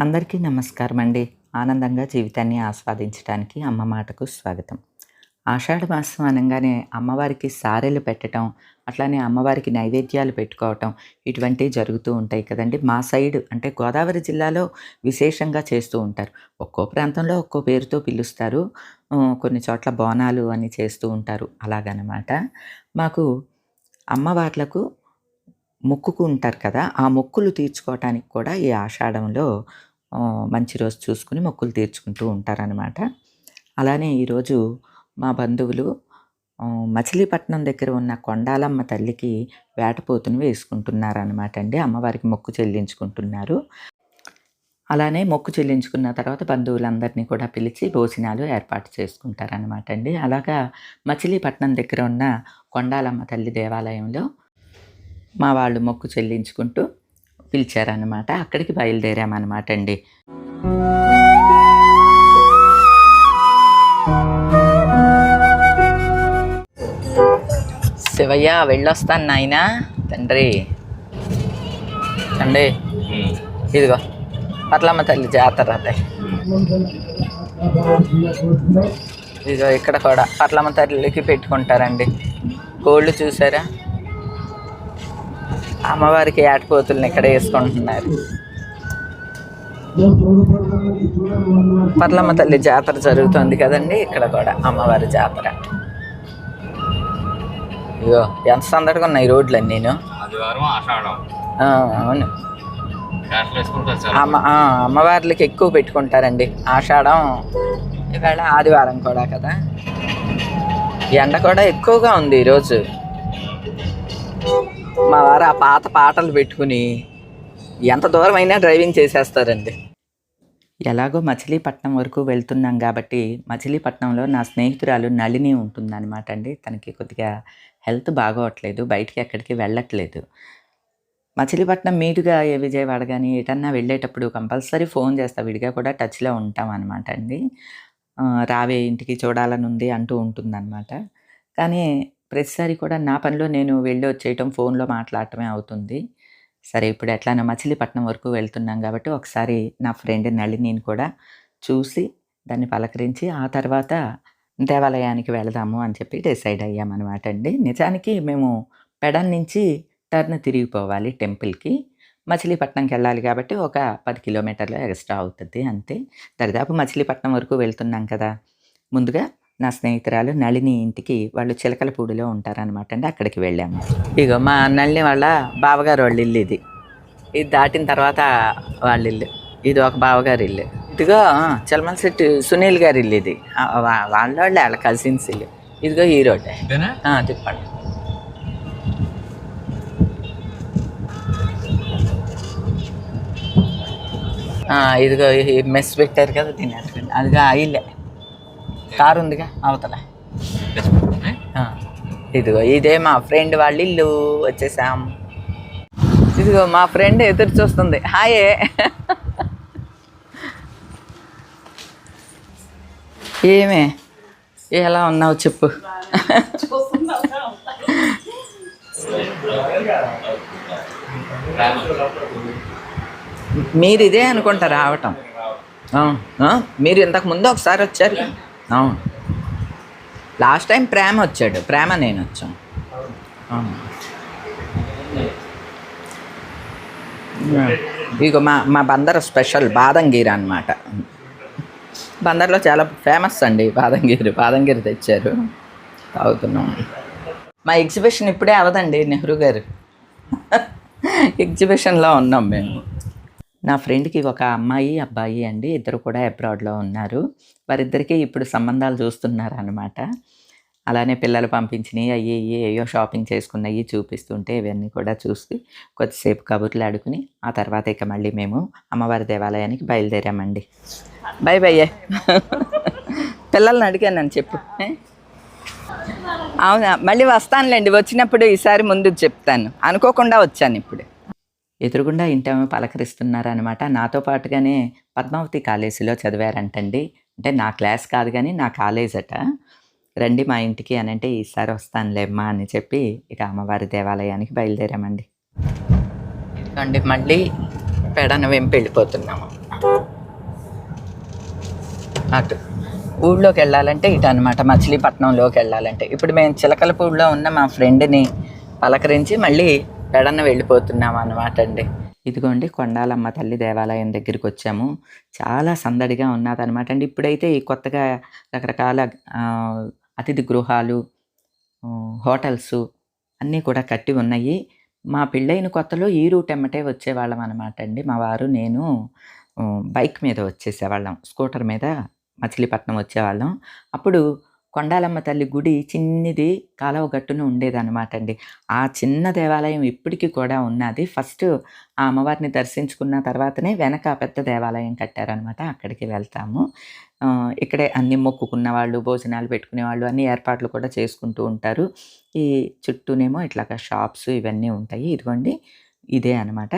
అందరికీ నమస్కారం అండి. ఆనందంగా జీవితాన్ని ఆస్వాదించడానికి అమ్మ మాటకు స్వాగతం. ఆషాఢ మాసం అనగానే అమ్మవారికి సారెలు పెట్టడం అట్లానే అమ్మవారికి నైవేద్యాలు పెట్టుకోవటం ఇటువంటివి జరుగుతూ ఉంటాయి కదండి. మా సైడ్ అంటే గోదావరి జిల్లాలో విశేషంగా చేస్తూ ఉంటారు. ఒక్కో ప్రాంతంలో ఒక్కో పేరుతో పిలుస్తారు. కొన్ని చోట్ల బోనాలు అని చేస్తూ ఉంటారు. అలాగనమాట. మాకు అమ్మవార్లకు మొక్కుకు ఉంటారు కదా ఆ మొక్కులు తీర్చుకోవటానికి కూడా ఈ ఆషాఢంలో మంచి రోజు చూసుకుని మొక్కులు తీర్చుకుంటూ ఉంటారనమాట అలానే ఈరోజు మా బంధువులు మచిలీపట్నం దగ్గర ఉన్న కొండాలమ్మ తల్లికి వేటపోతును వేసుకుంటున్నారనమాట అండి. అమ్మవారికి మొక్కు చెల్లించుకుంటున్నారు. అలానే మొక్కు చెల్లించుకున్న తర్వాత బంధువులందరినీ కూడా పిలిచి భోజనాలు ఏర్పాటు చేసుకుంటారనమాట అండి. అలాగా మచిలీపట్నం దగ్గర ఉన్న కొండాలమ్మ తల్లి దేవాలయంలో మా వాళ్ళు మొక్కు చెల్లించుకుంటూ పిలిచారనమాట అక్కడికి బయలుదేరామన్నమాట అండి శివయ్య వెళ్ళొస్తాను నాయన. తండ్రి. తండ్రి. ఇదిగో పట్లమ్మ తల్లి జాతర ఇదిగో ఇక్కడ కూడా పట్లమ్మ తల్లికి పెట్టుకుంటారండి. కోళ్ళు చూసారా? అమ్మవారికి ఏటపోతుల్ని ఇక్కడ వేసుకుంటున్నారు. పర్లమ్మ తల్లి జాతర జరుగుతుంది కదండి ఇక్కడ కూడా అమ్మవారి జాతర. ఇగో ఎంత సందడిగా ఉన్నాయి రోడ్లు నేను? ఆదివారం ఆషాఢం. అవును. అమ్మ అమ్మవార్లకి ఎక్కువ పెట్టుకుంటారండి. ఆషాఢం ఇవాళ ఆదివారం కూడా కదా. ఎండ కూడా ఎక్కువగా ఉంది ఈరోజు. మా వారు ఆ పాత పాటలు పెట్టుకుని ఎంత దూరం అయినా డ్రైవింగ్ చేసేస్తారండి. ఎలాగో మచిలీపట్నం వరకు వెళ్తున్నాం కాబట్టి మచిలీపట్నంలో నా స్నేహితురాలు నళిని ఉంటుందన్నమాట అండి. తనకి కొద్దిగా హెల్త్ బాగోవట్లేదు బయటికి ఎక్కడికి వెళ్ళట్లేదు. మచిలీపట్నం మీదుగా ఏ విజయవాడ కానీ ఎటన్నా వెళ్ళేటప్పుడు కంపల్సరీ ఫోన్ చేస్తా విడిగా కూడా టచ్లో ఉంటాం అనమాట అండి. రావే ఇంటికి చూడాలని ఉంది అంటూ ఉంటుందన్నమాట. కానీ ప్రతిసారి కూడా నా పనిలో నేను వెళ్ళి వచ్చేయటం ఫోన్లో మాట్లాడటమే అవుతుంది. సరే ఇప్పుడు ఎట్లానో మచిలీపట్నం వరకు వెళ్తున్నాం కాబట్టి ఒకసారి నా ఫ్రెండ్ నళినిని కూడా చూసి దాన్ని పలకరించి ఆ తర్వాత దేవాలయానికి వెళదాము అని చెప్పి డిసైడ్ అయ్యామన్నమాట అండి. నిజానికి మేము పెడన్ నుంచి టర్న్ తిరిగిపోవాలి టెంపుల్కి. మచిలీపట్నంకి వెళ్ళాలి కాబట్టి ఒక పది కిలోమీటర్లు ఎక్స్ట్రా అవుతుంది అంతే. దరిదాపు మచిలీపట్నం వరకు వెళ్తున్నాం కదా. ముందుగా నా స్నేహితురాలు నళిని ఇంటికి వాళ్ళు చిలకలపూడిలో ఉంటారనమాట అండి అక్కడికి వెళ్ళాము. ఇగో మా నళిని వాళ్ళ బావగారు వాళ్ళ ఇల్లు ఇది. ఇది దాటిన తర్వాత వాళ్ళ ఇల్లు. ఇది ఒక బావగారి ఇల్లు. ఇదిగో చలమల శెట్టి సునీల్ గారి ఇల్లు ఇది. వాళ్ళ వాళ్ళే వాళ్ళ కజిన్స్ ఇల్లు. ఇదిగో ఈ రోడ్డే తిప్పండి. ఆ, ఇదిగో ఈ మెస్ పెట్టారు కదా అటుకుని. అదిగో ఆ ఇల్లే. కారు ఉందిగా అవతల ఇదిగో ఇదే మా ఫ్రెండ్ వాళ్ళ ఇల్లు. వచ్చేసాం. ఇదిగో మా ఫ్రెండ్ ఎదురు చూస్తుంది. హాయే. ఏమే? ఎలా ఉన్నావు చెప్పు. మీరు ఇదే అనుకుంటారు రావటం మీరు ఇంతకు ముందు ఒకసారి వచ్చారు. అవును. లాస్ట్ టైం ప్రేమ వచ్చాడు. ప్రేమ నేను వచ్చాను అవును. ఇగో మా మా బందర్ స్పెషల్ బాదంగీర అనమాట బందర్లో చాలా ఫేమస్ అండి బాదంగీరు. బాదంగీరు తెచ్చారు. తాగుతున్నాం. మా ఎగ్జిబిషన్ ఇప్పుడే అవదండి నెహ్రూ గారు. ఎగ్జిబిషన్లో ఉన్నాం మేము. నా ఫ్రెండ్కి ఒక అమ్మాయి అబ్బాయి అండి. ఇద్దరు కూడా అబ్రాడ్లో ఉన్నారు. వారిద్దరికీ ఇప్పుడు సంబంధాలు చూస్తున్నారు అనమాట అలానే పిల్లలు పంపించినవి అయ్యి ఇయ్యి ఏయో షాపింగ్ చేసుకున్నవి చూపిస్తుంటే ఇవన్నీ కూడా చూసి కొద్దిసేపు కబుర్లు ఆడుకుని ఆ తర్వాత ఇక మళ్ళీ మేము అమ్మవారి దేవాలయానికి బయలుదేరామండి. బై బై పిల్లల్ని అడిగాను నన్ను చెప్పు. అవునా? మళ్ళీ వస్తానులేండి. వచ్చినప్పుడు ఈసారి ముందు చెప్తాను. అనుకోకుండా వచ్చాను ఇప్పుడు. ఎదురుగుండా ఇంటేమో పలకరిస్తున్నారనమాట నాతో పాటుగానే పద్మావతి కాలేజీలో చదివారంటండి. అంటే నా క్లాస్ కాదు కానీ నా కాలేజ్ అట రండి మా ఇంటికి అని అంటే ఈసారి వస్తానులేమ్మా అని చెప్పి ఇక అమ్మవారి దేవాలయానికి బయలుదేరామండి. అండి మళ్ళీ పెడన వెంపి వెళ్ళిపోతున్నాము. అటు ఊళ్ళోకి వెళ్ళాలంటే ఇటు అనమాట మచిలీపట్నంలోకి వెళ్ళాలంటే. ఇప్పుడు మేము చిలకలపూడిలో ఉన్న మా ఫ్రెండ్ని పలకరించి మళ్ళీ పెడన్న వెళ్ళిపోతున్నాం అనమాట అండి. ఇదిగోండి కొండాలమ్మ తల్లి దేవాలయం దగ్గరికి వచ్చాము. చాలా సందడిగా ఉన్నదనమాట అండి. ఇప్పుడైతే ఈ కొత్తగా రకరకాల అతిథి గృహాలు హోటల్స్ అన్నీ కూడా కట్టి ఉన్నాయి. మా పెళ్ళైన కొత్తలో ఈ రూట్ ఎమ్మటే వచ్చేవాళ్ళం అనమాట అండి. మా వారు నేను బైక్ మీద వచ్చేసేవాళ్ళం. స్కూటర్ మీద మచిలీపట్నం వచ్చేవాళ్ళం. అప్పుడు కొండాలమ్మ తల్లి గుడి చిన్నది కాలువ గట్టున ఉండేదన్నమాట అండి. ఆ చిన్న దేవాలయం ఇప్పటికీ కూడా ఉన్నది. ఫస్ట్ ఆ అమ్మవారిని దర్శించుకున్న తర్వాతనే వెనక పెద్ద దేవాలయం కట్టారనమాట అక్కడికి వెళ్తాము. ఇక్కడే అన్ని మొక్కుకున్న వాళ్ళు భోజనాలు పెట్టుకునే వాళ్ళు అన్ని ఏర్పాట్లు కూడా చేసుకుంటూ ఉంటారు. ఈ చుట్టూనేమో ఇట్లాగా షాప్స్ ఇవన్నీ ఉంటాయి. ఇదిగోండి ఇదే అనమాట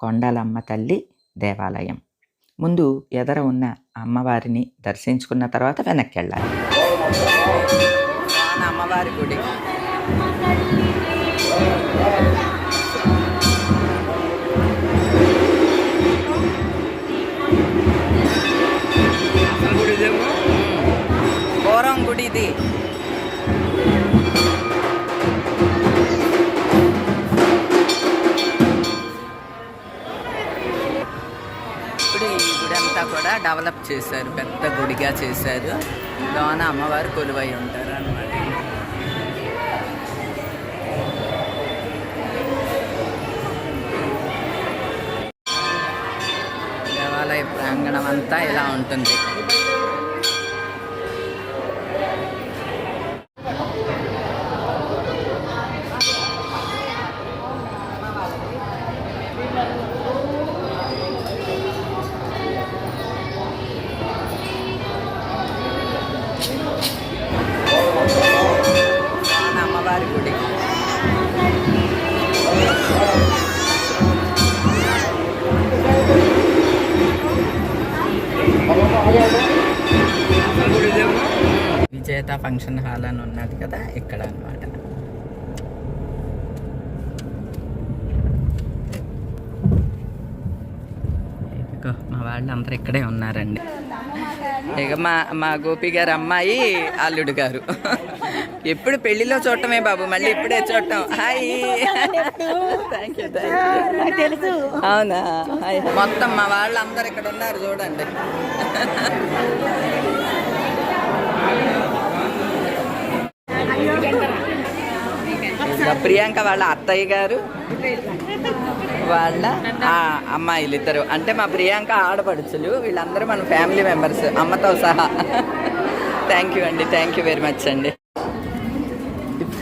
కొండాలమ్మ తల్లి దేవాలయం. ముందు ఎదర ఉన్న అమ్మవారిని దర్శించుకున్న తర్వాత వెనక్కి వెళ్ళాలి. అమ్మవారి గుడి. డెవలప్ చేశారు పెద్ద గుడిగా చేశారు. లోన అమ్మవారు కొలువై ఉంటారు అన్నమాట దేవాలయ ప్రాంగణం అంతా ఇలా ఉంటుంది. విజేత ఫంక్షన్ హాల్ అని ఉన్నది కదా ఇక్కడ అన్నమాట. మా వాళ్ళు అందరు ఇక్కడే ఉన్నారండి. ఇక మా మా గోపి గారు అమ్మాయి అల్లుడు గారు. ఎప్పుడు పెళ్ళిలో చూడటమే బాబు మళ్ళీ ఇప్పుడే చూడటం. Hi thank you thank you అవునా? హాయ్ మొత్తం మా వాళ్ళందరూ ఇక్కడ ఉన్నారు చూడండి. ప్రియాంక వాళ్ళ అత్తయ్య గారు వాళ్ళ ఆ అమ్మాయిలు ఇద్దరు. అంటే మా ప్రియాంక ఆడపడుచులు వీళ్ళందరూ మన ఫ్యామిలీ మెంబర్స్ అమ్మతో సహా. థ్యాంక్ యూ అండి థ్యాంక్ యూ వెరీ మచ్ అండి.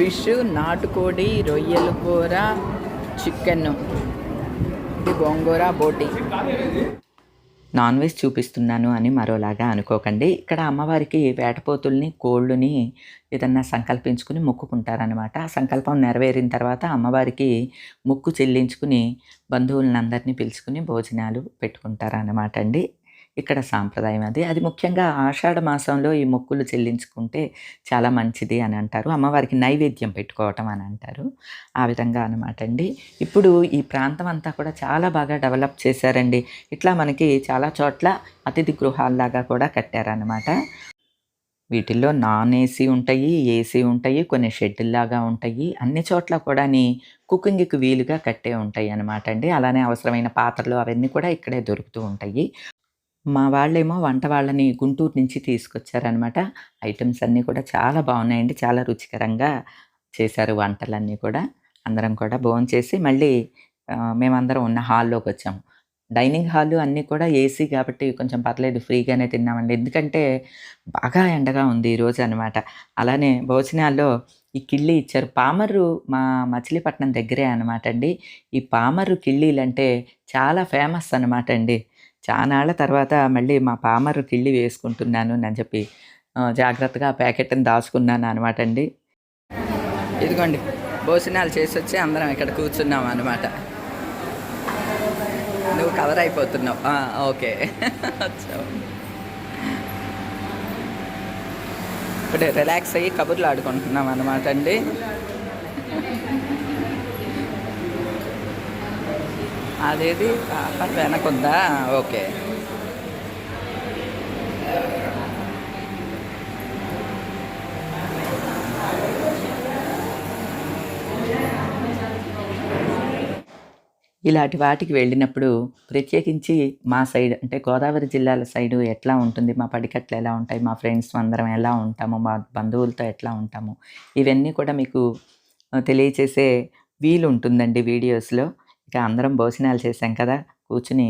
ఫిష్ నాటుకోడి రొయ్యల కూర చికెన్. ఇది గోంగూర బోటి. నాన్ వెజ్ చూపిస్తున్నాను అని మరోలాగా అనుకోకండి. ఇక్కడ అమ్మవారికి వేటపోతుల్ని కోళ్ళుని ఏదన్నా సంకల్పించుకుని మొక్కుకుంటారనమాట ఆ సంకల్పం నెరవేరిన తర్వాత అమ్మవారికి మొక్కు చెల్లించుకుని బంధువులందరినీ పిలుచుకుని భోజనాలు పెట్టుకుంటారనమాట అండి. ఇక్కడ సాంప్రదాయం అది. అది ముఖ్యంగా ఆషాఢ మాసంలో ఈ మొక్కులు చెల్లించుకుంటే చాలా మంచిది అని అంటారు. అమ్మవారికి నైవేద్యం పెట్టుకోవటం అని అంటారు. ఆ విధంగా అనమాట అండి. ఇప్పుడు ఈ ప్రాంతం అంతా కూడా చాలా బాగా డెవలప్ చేశారండి. ఇట్లా మనకి చాలా చోట్ల అతిథి గృహాల్లాగా కూడా కట్టారనమాట వీటిల్లో నాన్ ఏసీ ఉంటాయి ఏసీ ఉంటాయి కొన్ని షెడ్లాగా ఉంటాయి. అన్ని చోట్ల కూడా కుకింగ్కి వీలుగా కట్టే ఉంటాయి అనమాట అండి. అలానే అవసరమైన పాత్రలు అవన్నీ కూడా ఇక్కడే దొరుకుతూ ఉంటాయి. మా వాళ్ళేమో వంట వాళ్ళని గుంటూరు నుంచి తీసుకొచ్చారనమాట ఐటమ్స్ అన్నీ కూడా చాలా బాగున్నాయండి. చాలా రుచికరంగా చేశారు వంటలన్నీ కూడా. అందరం కూడా భోంచేసి మళ్ళీ మేమందరం ఉన్న హాల్లోకి వచ్చాము డైనింగ్ హాల్ అన్నీ కూడా ఏసీ కాబట్టి కొంచెం పర్లేదు ఫ్రీగానే తిన్నామండి. ఎందుకంటే బాగా ఎండగా ఉంది ఈరోజు అనమాట అలానే భోజనాల్లో ఈ కిళ్ళి ఇచ్చారు. పామర్రు మా మచిలీపట్నం దగ్గరే అనమాట అండి. ఈ పామర్రు కిళ్ళీలు అంటే చాలా ఫేమస్ అనమాట అండి. చానాళ్ళ తర్వాత మళ్ళీ మా పామరు కిళ్ళి వేసుకుంటున్నాను అని చెప్పి జాగ్రత్తగా ఆ ప్యాకెట్ని దాచుకున్నాను అనమాట అండి. ఇదిగోండి భోజనాలు చేసి వచ్చి అందరం ఇక్కడ కూర్చున్నాం అనమాట నువ్వు కవర్ అయిపోతున్నావు. ఓకే. ఇప్పుడు రిలాక్స్ అయ్యి కబుర్లు ఆడుకుంటున్నాం అనమాట అండి. అదేది? పాప వెనకుందా ఓకే. ఇలాంటి వాటికి వెళ్ళినప్పుడు ప్రత్యేకించి మా సైడ్ అంటే గోదావరి జిల్లాల సైడు ఎట్లా ఉంటుంది? మా పడికట్లు ఎలా ఉంటాయి? మా ఫ్రెండ్స్ అందరం ఎలా ఉంటాము? మా బంధువులతో ఎట్లా ఉంటాము? ఇవన్నీ కూడా మీకు తెలియచేసే వీలు ఉంటుందండి వీడియోస్లో. ఇక అందరం భోజనాలు చేసాం కదా కూర్చుని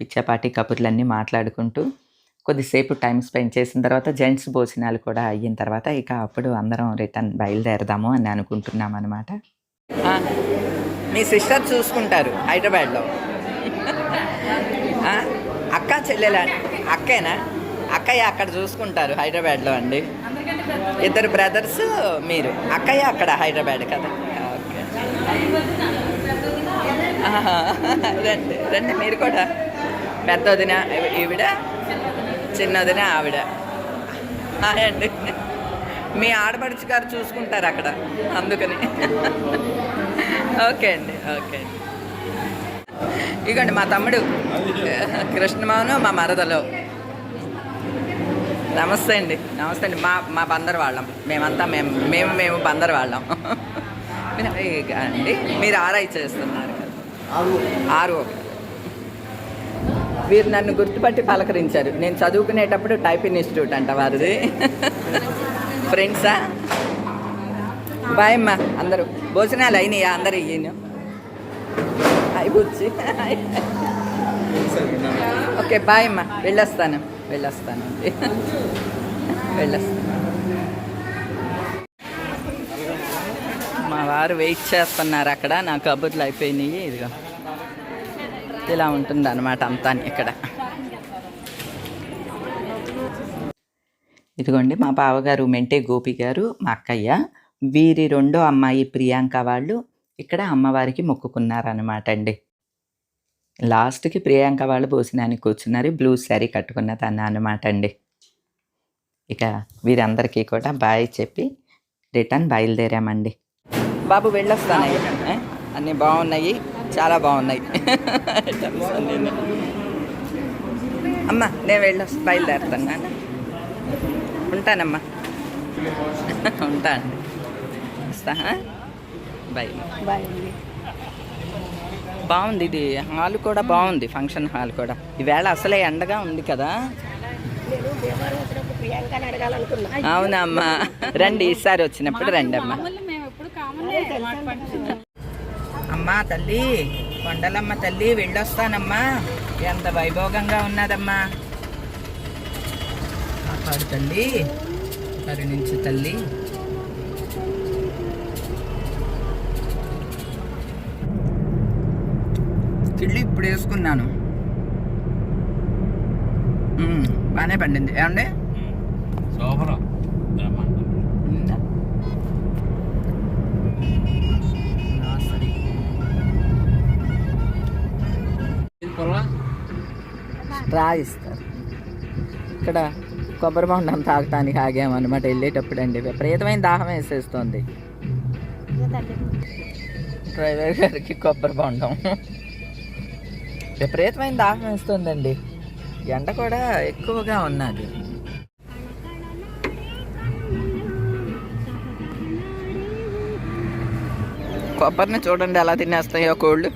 పిచ్చాపాటి కబుర్లన్నీ మాట్లాడుకుంటూ కొద్దిసేపు టైం స్పెండ్ చేసిన తర్వాత జెంట్స్ భోజనాలు కూడా అయిన తర్వాత ఇక అప్పుడు అందరం రిటర్న్ బయలుదేరదాము అని అనుకుంటున్నాం అనమాట మీ సిస్టర్ చూసుకుంటారు హైదరాబాద్లో. అక్క చెల్లెల అక్కేనా? అక్కయ్య అక్కడ చూసుకుంటారు హైదరాబాద్లో అండి. ఇద్దరు బ్రదర్స్ మీరు అక్కయ్య అక్కడ హైదరాబాద్ కదా. ఓకే. రండి రండి మీరు కూడా. పెద్ద వదిన ఈవిడ చిన్న వదిన ఆవిడ. అండి. మీ ఆడపడుచు గారు చూసుకుంటారు అక్కడ అందుకని. ఓకే అండి ఓకే అండి. ఇగోండి మా తమ్ముడు కృష్ణమోహను మా మరదలో. నమస్తే అండి నమస్తే అండి. మా మా బందరు వాళ్ళం. మేమంతా మేము మేము మేము బందరు వాళ్ళం. అండి మీరు ఆరాయి చేస్తున్నారు ఆరు. వీరు నన్ను గుర్తుపట్టి పలకరించారు. నేను చదువుకునేటప్పుడు టైపింగ్ ఇన్స్టిట్యూట్ అంట వారిది. ఫ్రెండ్సా? బాయ్ అమ్మా అందరూ. భోజనాలు అయినాయా? అందరు ఇయ్యను అయి బుచ్చి ఓకే బాయ్ అమ్మా. వెళ్ళొస్తాను. వెళ్ళొస్తాను. వెళ్ళొస్తాను. సార్ వెయిట్ చేస్తున్నారు అక్కడ. నా కబుర్లు అయిపోయినాయి. ఇదిగో. ఇలా ఉంటుంది అనమాట అంతా ఇక్కడ. ఇదిగోండి మా బావగారు మెంటే గోపి గారు మా అక్కయ్య. వీరి రెండో అమ్మాయి ప్రియాంక వాళ్ళు ఇక్కడ అమ్మవారికి మొక్కుకున్నారనమాట అండి. లాస్ట్కి ప్రియాంక వాళ్ళు భోజనానికి కూర్చున్నారు. బ్లూ శారీ కట్టుకున్న తన అనమాట అండి. ఇక వీరందరికీ కూడా బాయ్ చెప్పి రిటర్న్ బయలుదేరామండి. బాబు వెళ్ళొస్తాను. ఏ? అన్నీ బాగున్నాయి. చాలా బాగున్నాయి. అమ్మా నేను వెళ్ళొస్తా బయలుదేరుతాను. ఉంటానమ్మా. ఉంటాను వస్తా బాయ్ బాగుంది ఇది. హాల్ కూడా బాగుంది. ఫంక్షన్ హాల్ కూడా. ఈవేళ అసలే ఎండగా ఉంది కదా. నేను భీమవరం వచ్చినప్పుడు ప్రియాంకని అడగాలనుకున్నా. అవునా అమ్మా రండి ఈసారి వచ్చినప్పుడు రండి అమ్మా అమ్మా తల్లి కొండలమ్మ తల్లి వెళ్ళొస్తానమ్మా. ఎంత వైభోగంగా ఉన్నదమ్మా. కాపాడు తల్లి కరుణించు తల్లి. కిళ్ళి ఇప్పుడు వేసుకున్నాను. బాగానే పండింది. ఏమండి? రాయిస్తారు. ఇక్కడ కొబ్బరి బొండం తాగటానికి ఆగామన్నమాట వెళ్ళేటప్పుడు అండి విపరీతమైన దాహం వేసేస్తుంది. డ్రైవర్ గారికి కొబ్బరి బొండం. విపరీతమైన దాహం వేస్తుందండి. ఎండ కూడా ఎక్కువగా ఉన్నది. కొబ్బరిని చూడండి ఎలా తినేస్తాయో కోళ్ళు.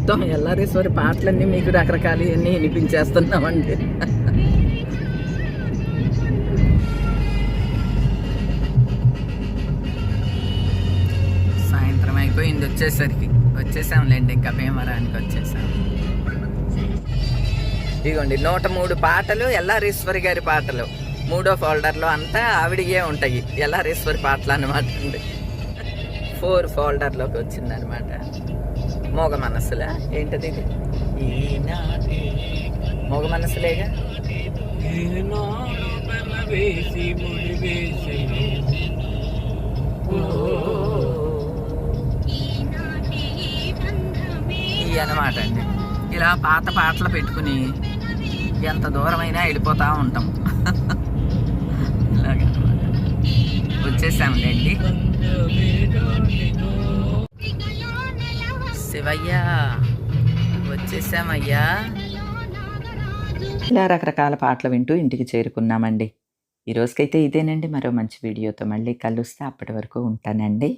మొత్తం ఎల్లారేశ్వరి పాటలన్నీ మీకు రకరకాలు అన్నీ వినిపించేస్తున్నామండి. సాయంత్రం అయిపోయింది వచ్చేసరికి. వచ్చేసాంలేండి ఇంకా భీమవరానికి వచ్చేసాం. ఇదిగోండి నూట మూడు పాటలు ఎల్లారీశ్వరి గారి పాటలు. మూడో ఫోల్డర్లో అంతా ఆవిడియే ఉంటాయి. ఎల్లారేశ్వరి పాటలు అనమాట అండి. ఫోర్ ఫోల్డర్లోకి వచ్చిందనమాట మోగ మనసులా ఏంటది ఇది? మోగ మనసులేగా ఈ అనమాట అండి. ఇలా పాత పాటలు పెట్టుకుని ఎంత దూరమైనా వెళ్ళిపోతా ఉంటాం. ఇలాగనమాట. వచ్చేసాంలేండి శివయ్యా వచ్చేసామయ్యా ఇలా రకరకాల పాటలు వింటూ ఇంటికి చేరుకున్నామండి. ఈ రోజుకైతే ఇదేనండి మరో మంచి వీడియోతో మళ్ళీ కలుస్తే. అప్పటి వరకు ఉంటానండి.